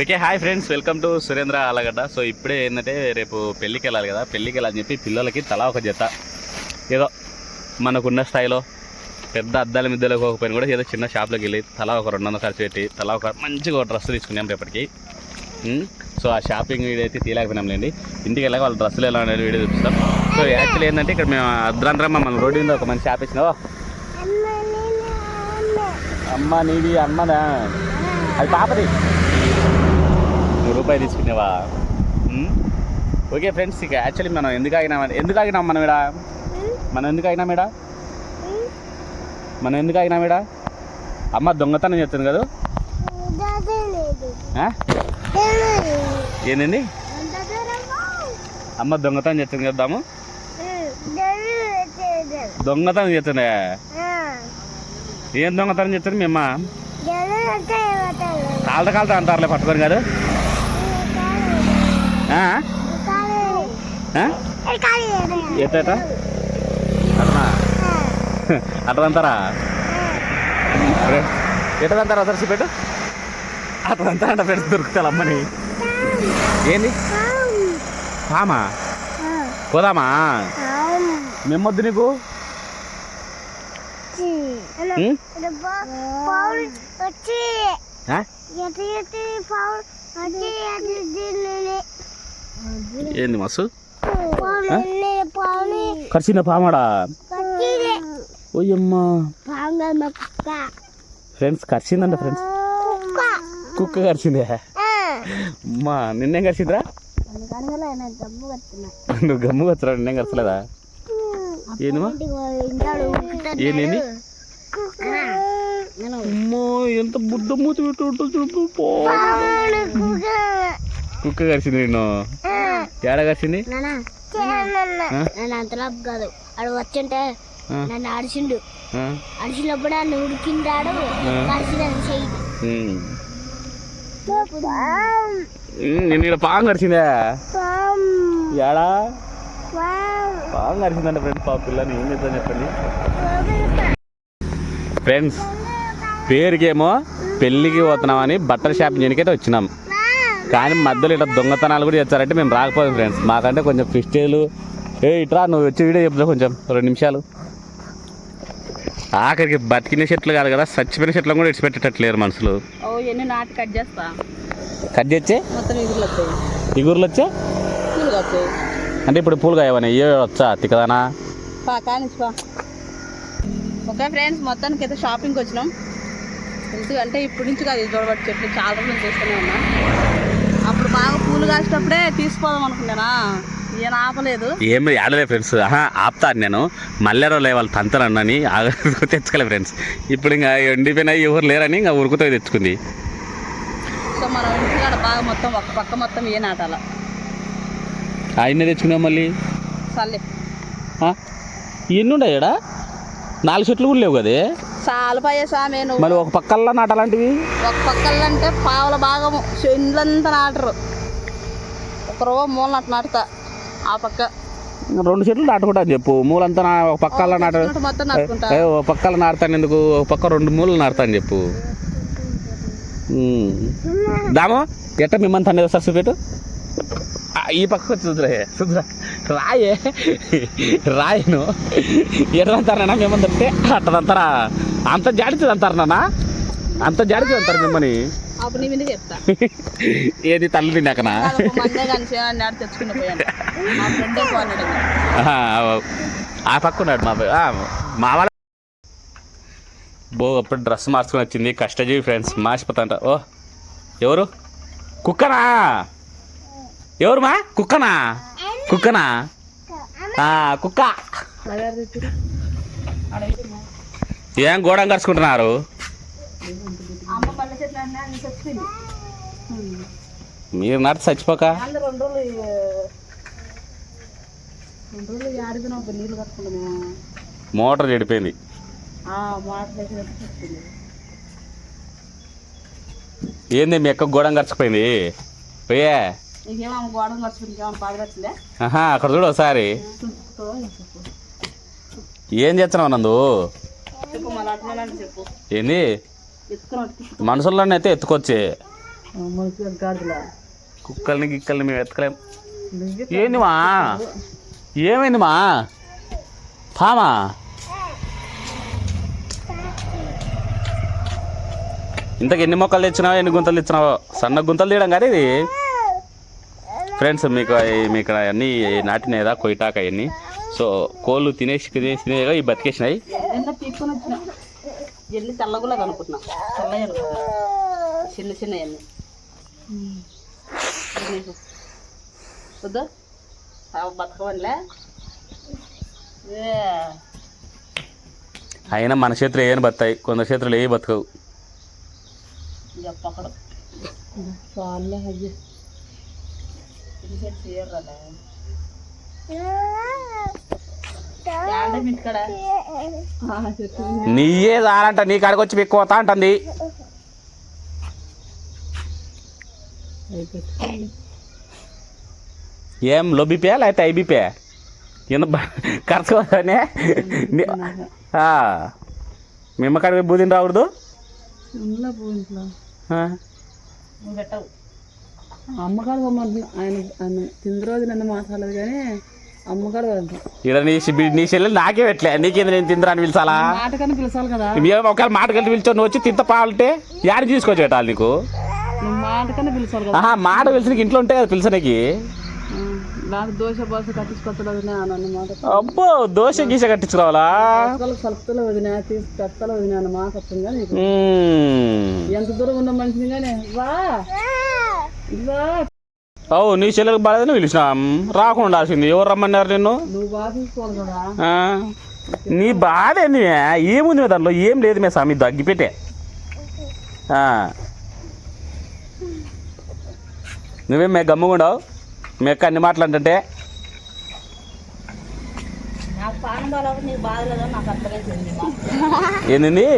Okay hi friends. Welcome to Surendra Alagadda so ఇప్పుడే ఏంటంటే రేపు పెళ్ళికి వెళ్ళాలి కదా. పెళ్ళికి వెళ్ళాలని చెప్పి పిల్లలకి తలా ఒక జత. ఏదో మనకున్న స్థాయిలో పెద్ద అద్దాల మిద్దెలు పోకపోయినా కూడా ఏదో చిన్న షాప్లోకి వెళ్ళి తలా ఒక రెండు వందలు ఖర్చు పెట్టి తలా ఒక మంచిగా ఒక డ్రెస్ తీసుకున్నాం రేపటికి. సో ఆ షాపింగ్ వీడియో అయితే తీయలేకపోయినాంలేండి. ఇంటికి వెళ్ళాక వాళ్ళ డ్రెస్సులు ఎలా అనేది వీడియో చూపిస్తాం. సో యాక్చువల్లీ ఏంటంటే ఇక్కడ మేము అర్ధరాంతరం మన రోడ్డు మీద ఒక మంచి షాప్ ఇచ్చినావా? అమ్మ నీది అమ్మదా? అది పాపది. రూపాయి రూపాయలు తీసుకునేవా ఓకే ఫ్రెండ్స్ ఇక యాక్చువల్లీ మనం ఎందుకు ఆగినాం ఎందుకు ఆగినాం మనం ఇడా మనం ఎందుకు ఆగినాం ఇడా మనం ఎందుకు ఆగినాం ఇడా అమ్మ దొంగతనం చెప్తుంది కదా? ఏంటండి అమ్మ దొంగతనం చెప్తుంది కదాము దొంగతనం చెప్తుండే ఏం దొంగతనం చెప్తుంది మీ అమ్మ? కాళ్ళ కాళ్ళతో అంటారులే పట్టుకొని కాదు? ఎట్ట? అట్లా అట్లా అంటారా అరే, ఎట్లా అంటారా దర్శి పెట్టు? అట్లా అంటారంట పెట్టి దొరుకుతారు అమ్మని. ఏంది? పామా? పోదామా? మేమొద్దు నీకు? వచ్చి. ఏంది మసు పౌని పౌని కరిచిన పామాడా? ఓయమ్మా. ఫ్రెండ్స్ కరిచిందంట ఫ్రెండ్స్. కుక్క. కుక్క కరిచిందే. అమ్మా నిన్నేం కరిచిందిరా? నువ్వు గమ్ము వచ్చరా నిన్నేం కరచలేదా? ఏంది అమ్మో ఎంత బుడ్డ మూతి పెట్టు పో. కుక్క. కరిచింది నిన్ను. ఏడ కరిచింది ఆ? నన్ను అంతలాపు కాదు. ఆడు వచ్చింటే? నన్ను అడిచిండు? అడిచినప్పుడు నన్ను ఉడికిండాడు. నిన్ను ఇక్కడ పాము కరిచిందే ఏడా? పాము కరిచిందంట ఫ్రెండ్స్ పాప పిల్లని ఏం చేద్దాం చెప్పండి. ఫ్రెండ్స్ పేరుకేమో పెళ్ళికి పోతున్నామని బట్టల షాప్ చేయడానికైతే వచ్చినాం. కానీ మధ్యలో ఇట్లా దొంగతనాలు కూడా చేస్తారంటే మేము రాకపోయాం ఫ్రెండ్స్ మాకంటే కొంచెం ఫిస్టేలు ఏ ఇట్రా నువ్వు వచ్చి వీడియో చెప్తా కొంచెం. రెండు నిమిషాలు. ఆఖరికి బతికిన చెట్లు కాదు కదా చచ్చిపోయిన చెట్లను కూడా ఇడిచిపెట్టేటట్లేరు మనుషులు. ఓ ఎన్ని నాటి కట్ చేస్తా? కట్ చేస్తే మొత్తం ఇగురు వస్తాయి ఇగురులు వచ్చే? అంటే ఇప్పుడు పూలు కాయవని ఏ వచ్చా? తిక్కదానా? ఓకే ఫ్రెండ్స్ మొత్తానికి అయితే షాపింగ్కి వచ్చినాం. ఎందుకంటే ఇప్పటి నుంచి కాదు ఇది చూడబట్టి చెట్లు చాలా రోజులు చూస్తూనే ఉన్నా. పూలు కాసేటప్పుడే తీసుకోదాం అనుకున్నానా? ఈయన ఆపలేదు. ఏం ఆడలే ఫ్రెండ్స్ ఆపుతాను నేను. మల్లెరో లేవాలి తంతనని తెచ్చుకోలే ఫ్రెండ్స్ ఇప్పుడు ఇంకా ఎండిపోయినా ఎవరు లేరని ఇంకా ఉరుకుతో తెచ్చుకుంది. సో మనం ఇంటికాడ బాగా మొత్తం ఒక పక్క మొత్తం ఏ నాటాల ఆయన్నే తెచ్చుకున్నాం మళ్ళీ? సర్లే? ఎన్ని ఉన్నాయడా నాలుగు చెట్లు కూడా లేవు కదే? చాలా పయ్యే సామే నువ్వు. మళ్ళీ ఒక పక్కల్లా నాటాలంటివి? ఒక పక్కలంటే పావుల భాగము. ఇండ్లంతా నాటరు. ఒక రో మూల నాటు నాటుతా ఆ పక్క. రెండు చెట్లు నాటుకుంటా అని చెప్పు. మూలంతా నా ఒక పక్కల్లా నాట ఒక పక్కల నాటుతాను ఎందుకు? ఒక పక్క రెండు మూలలు నాటుతాను చెప్పు. ఉమ్. దామో ఎట్ట మిమ్మల్ని తనే వస్తారు పెట్టు ఈ పక్క చూద్దురా చూద్దురా. రాయే. రాయను. ఎట్లంటారా మిమ్మల్ని తప్పితే? అట్టదంతారా? అంత జాడితుంది అంటారు నాన్న. అంత జాడితుంది అంటారు మిమ్మల్ని. అప్పుడు నీ మీద చెప్తా. ఏది తల్లి తిన్నాకనా? తెచ్చుకుని పోయాను. మా ఫ్రెండ్ ఆ పక్క ఉన్నాడు మా మా వాళ్ళ బో అప్పుడు డ్రెస్ మార్చుకుని వచ్చింది. కష్టజీవి ఫ్రెండ్స్ మార్చిపోతాంట ఓ ఎవరు? కుక్కనా? ఎవరు మా? కుక్కనా? కుక్కనా? కుక్క. ఏం గోడం కరుచుకుంటున్నారు అమ్మ పళ్ళ చెట్లు అన్నీ చచ్చిపోయింది మీరు నాటి చచ్చిపోక? వాళ్ళు రెండు రోజులు రెండు రోజులు ఆడిపోయినా నీళ్ళు కట్టుకుంటాము మోటార్ చెడిపోయింది. ఏంది మీ అక్క గోడం కరుచుకుపోయింది పోయే. అక్కడ చూడు ఒకసారి. ఏం చేస్తున్నావు నందు? ఏంది? మనుషుల్లోనే అయితే ఎత్తుకొచ్చి. కుక్కల్ని గిక్కల్ని మేము ఎత్తకలేం ఏంది మా? ఏమైంది మా? పామా? ఇంతకు ఎన్ని మొక్కలు తెచ్చినావో ఎన్ని గుంతలు తెచ్చినావో? సన్న గుంతలు తీయడం కానీ ఇది. ఫ్రెండ్స్ మీకు మీకు ఇక్కడ అన్నీ నాటినేదా కొయిటాక అవన్నీ సో కోళ్ళు తినేసి తినేసి ఈ బతికేసినాయి. ఎల్లి తెల్లగులా కనుకుంటున్నా తెల్లగా అనుకుంటున్నా. చిన్న చిన్న ఎన్ని వద్దా బతకవనిలే ఏ. అయినా మన చేతులు ఏమైనా బతాయి కొందరు చేతులు ఏ బతకవు. ఇంకా పక్కడు చాలే అయ్యి. నీయే దారంట నీ కాడికి వచ్చి ఎక్కువతా అంటుంది. ఏం లొబ్బిపే లేకపోతే ఐబిపే ఎంత ఖర్చు అనే మిమ్మ కాడికి బూదిని రాకూడదు? పెట్టవు. అమ్మకాడు ఆయన తింది రోజు నన్ను మాట్లాడలేదు కానీ నీ నీ చెల్లెలు నాకే పెట్టలే. నీకేంది నేను తిందరాని పిలిచాలా? నాటకన్నా పిలిచాలి కదా. ఒకవేళ మాట కలిసి పిలిచావు నువ్వు వచ్చి తింత పాలంటే యాడికి తీసుకొచ్చి పెట్టాలి నీకు? పిలిచాలి మాట పిలిచి నీకు ఇంట్లో ఉంటే కదా పిలిచనికి అబ్బో దోశ గీస కట్టించుకోవాలా? కలుపుతలో వదిన తీసి వదిన మాట. ఎంత దూరం ఉన్న మనిషిని కానీ ఓ నీ చెల్లెలకు బాగాలేదని పిలిచినాం. రాకుండా ఉండాల్సింది ఎవరు రమ్మన్నారు నిన్ను? నీ బాధ ఏంది మే? ఏముంది మే దాంట్లో? ఏం లేదు మే స్వామి దగ్గిపెట్టే. నువ్వేం మే గమ్ముగుండవు మెక్క అన్ని మాటలు అంటే ఏంది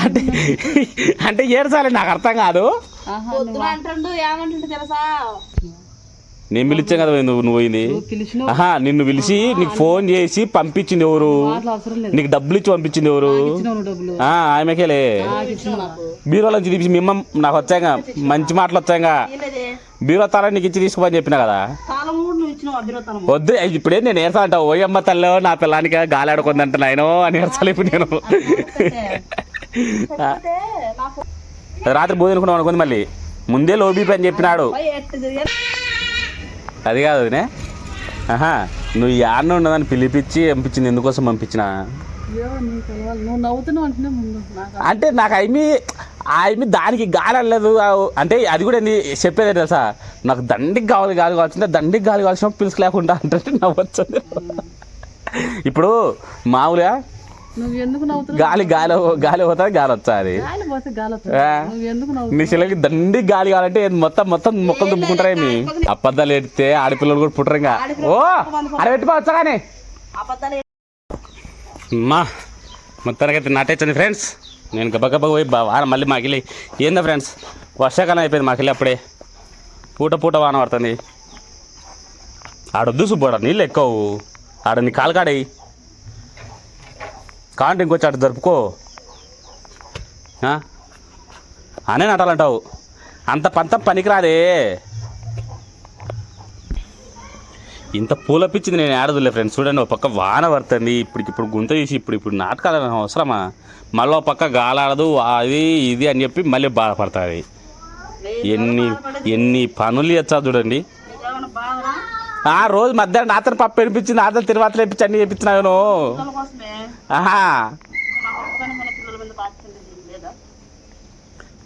అంటే అంటే ఏడ్చాలి నాకు అర్థం కాదు. పొద్దున అంటుండు ఏమంటుండు తెలుసా? నేను పిలిచాం కదా నువ్వు నువ్వు పోయింది పిలిచిన ఆహా నిన్ను పిలిచి నీకు ఫోన్ చేసి పంపించింది ఎవరు? మాటలు అవసరం లేదు. నీకు డబ్బులు ఇచ్చి పంపించింది ఎవరు? ఆమెకేలే. బీరోలో నుంచి తీసి మిమ్మ నాకు వచ్చాగా మంచి మాటలు వచ్చాగా. బీరో తాళం నీకు ఇచ్చి తీసుకోమని చెప్పినా కదా? వద్దు ఇప్పుడే నేను ఏర్సా అంట ఓయమ్మ తల్లో నా పిల్లానికి గాలి ఆడుకుందంట నాయనో అని ఏర్చాలి ఇప్పుడు నేను. రాత్రి బోధనుకున్నాం అనుకుంది మళ్ళీ. ముందే లోబీ అని చెప్పినాడు. అది కాదు. ఆహా నువ్వు యాన్న ఉన్నదని పిలిపించి పంపించింది ఎందుకోసం పంపించిన? అంటే నాకు అయిమి ఆయమి దానికి గాలి అనలేదు. అంటే అది కూడా ఏంది చెప్పేది తెలుసా? నాకు దండికి కావాలి గాలి కావాల్సిందే దండికి గాలి కావాల్సిన పిలుసు లేకుండా అంటే నవ్వచ్చు ఇప్పుడు మామూలుగా నువ్వు ఎందుకు నవ్వుతున్నావు? గాలి గాలి గాలి పోతుంది గాలి వచ్చాది గాలి పోతే గాలి వస్తుంది. ఆ. నువ్వు ఎందుకు నవ్వు నీ చెల్లెకి దండి గాలి కావాలంటే మొత్తం మొత్తం మొక్కలు దుబ్బుకుంటారేమి అబద్ధాలు ఎడితే ఆడపిల్లలు కూడా పుట్టరు ఇంకా. ఓ అరే పెట్టుకోవచ్చా కానీ. మా మొత్తానికైతే నాటేచ్చండి ఫ్రెండ్స్. నేను గబ గబ పోయి వాన మళ్ళీ మాకెళ్ళి ఏందా ఫ్రెండ్స్ వర్షాకాలం అయిపోయింది మాకెళ్ళి అప్పుడే. పూట పూట వాన పడుతుంది. ఆడొద్దు సుబ్బోడ నీళ్ళు ఎక్కువ. ఆడ నీ కాలు కాడయి. కాంటే ఇంకొచ్చి అటు జరుపుకో? అనే నటాలంటావు. అంత పంతం పనికిరాదే. ఇంత పూల పిచ్చింది నేను ఆడదులే ఫ్రెండ్స్ చూడండి ఒక పక్క వాన పడుతుంది. ఇప్పుడు ఇప్పుడు గుంత తీసి ఇప్పుడు ఇప్పుడు నాటకాలు అవసరమా? మళ్ళీ ఒక పక్క గాలాడదు అది ఇది అని చెప్పి మళ్ళీ బాధపడుతుంది. ఎన్ని ఎన్ని పనులు చేస్తా చూడండి. ఆ రోజు మధ్యాహ్నం రాత్రి పప్పు వినిపించింది రాత్రి తిరువాత లేపించి అన్ని చెప్పించినాను పిల్లల కోసమే. ఆహా. నా ఒక్కగానే మన పిల్లల మీద బాధ్యత లేదా?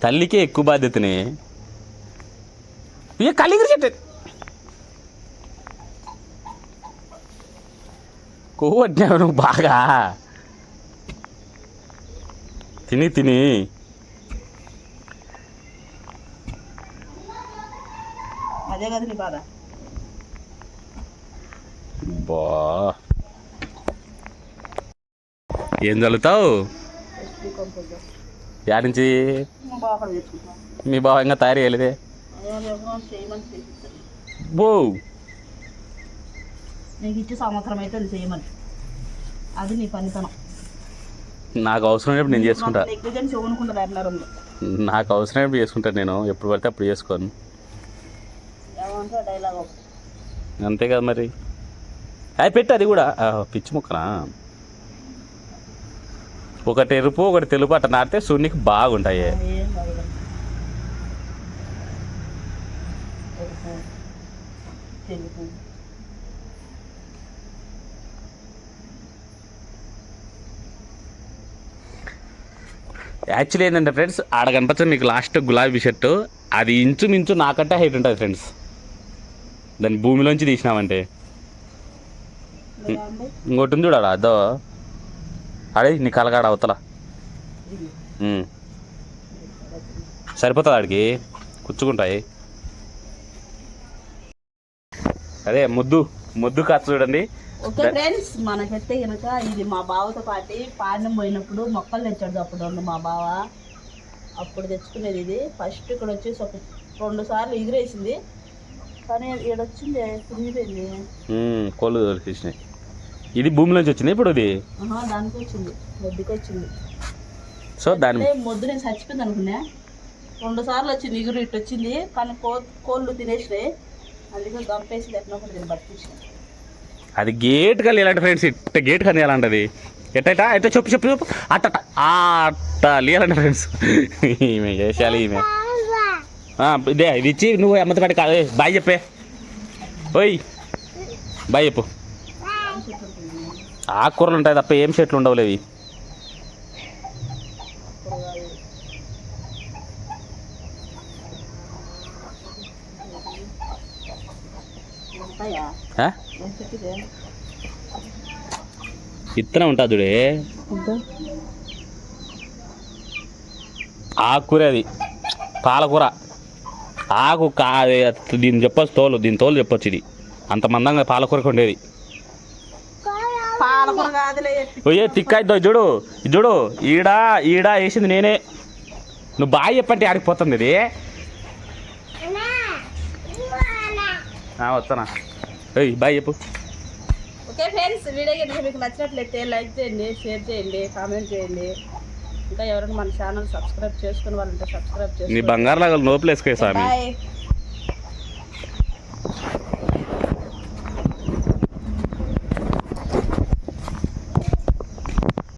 తల్లికే ఎక్కువ బాధ్యతని. ఇక కలిగిరి చెట్టు. కొవ్వు పట్టినావు నువ్వు బాగా. తిని తిని. అదే కదా నీ బాధ. బా ఏం చల్లుతావు యాడ్ నుంచి మా బావ ఇంకా తయారు చేయలేదే? బో నీకు ఇచ్చి సంవత్సరం అయితే అది చేయమని. అది నీ పనితనం. నాకు అవసరమైనప్పుడు నేను చేసుకుంటా. నాకు అవసరమైనప్పుడు చేసుకుంటాను నేను. ఎప్పుడు పడితే అప్పుడు చేసుకోను. అంతే కదా మరి. అది పెట్టి అది కూడా. పిచ్చి ముక్కనా? ఒకటి ఎరుపు ఒకటి తెలుపు అట్ట నాటితే సూర్యునికి బాగుంటాయి. యాక్చువల్లీ ఏంటంటే ఫ్రెండ్స్ ఆడ కనిపించదు మీకు లాస్ట్ గులాబీ షర్టు. అది ఇంచుమించు నాకంటే హైట్ ఉంటుంది ఫ్రెండ్స్ దాన్ని భూమిలోంచి తీసినామంటే ఇంకోటి ఉంది చూడాలా అదో. అడే నీ కలగాడ అవతల. సరిపోతుంది ఆడికి? కూర్చుకుంటాయి. అదే ముద్దు. ముద్దు కాచ చూడండి. ఓకే ఫ్రెండ్స్ మనకైతే కనుక ఇది మా బావతో పాటి పాండం పోయినప్పుడు మొక్కలు తెచ్చాడు అప్పుడు రెండు మా బావ. అప్పుడు తెచ్చుకునేది ఇది. ఫస్ట్ ఇక్కడ వచ్చేసి ఒక రెండు సార్లు ఎగిరేసింది. కానీ ఈడొచ్చింది తిరిగిపోయింది ఉమ్, కోళ్ళు దొరికిచ్చినాయి ఇది భూమిలోంచి వచ్చింది ఇప్పుడు ఇది? ఆహా దానికి వచ్చింది. మొద్దుకి వచ్చింది. సో దాని మొద్దు నేను చచ్చిపోయింది అనుకున్నా. రెండు సార్లు వచ్చింది ఎగురు ఇటు వచ్చింది కానీ కో కోళ్ళు తినేసినాయి అందుకే గంపేసి ఎట్లా పట్టించిన అది గేట్ కలిగి ఎలాంటి ఫ్రెండ్స్ ఇట్ట గేట్ కానీ ఎలాంటిది ఎట్టట అయితే చెప్పు చెప్పు చెప్పు. అట్ట అట్ట. లేయాలంటే ఫ్రెండ్స్ ఈమె చేసేయాలి ఈమె. ఇదే ఇది ఇచ్చి నువ్వు అమ్మతో కాదు బాయ్ చెప్పే. ఓయ్ బాయ్ చెప్పు. ఆకుకూరలు ఉంటాయి తప్ప ఏం చెట్లు ఉండవులే ఇవి ఉంటాయా? ఆ? ఏం చెప్పిదే ఇత్తనం ఉంటుంది చూడే. ఆకుకూర అది. పాలకూర. ఆకు కా దీన్ని చెప్పొచ్చు తోలు దీని తోలు చెప్పొచ్చు ఇది. అంత మందంగా పాలకూరకు ఉండేది. కాదులే ఓయే తిక్కాయిద్దో చూడు చూడు ఈడ ఈడ వేసింది నేనే. నువ్వు బాగా చెప్పంటే ఆడికి పోతుంది ఇది. ఆ, వస్తానా ఏయ్ బాయ్ చెప్పు. ఓకే ఫ్రెండ్స్ వీడియో కనుక మీకు నచ్చినట్లయితే లైక్ చేయండి షేర్ చేయండి కామెంట్ చేయండి. ఇంకా ఎవరైనా మన ఛానల్ సబ్స్క్రైబ్ చేసుకుని వాళ్ళంటే సబ్స్క్రైబ్ నీ చేసుకోండి బంగారు లాగా స్వామి. బాయ్.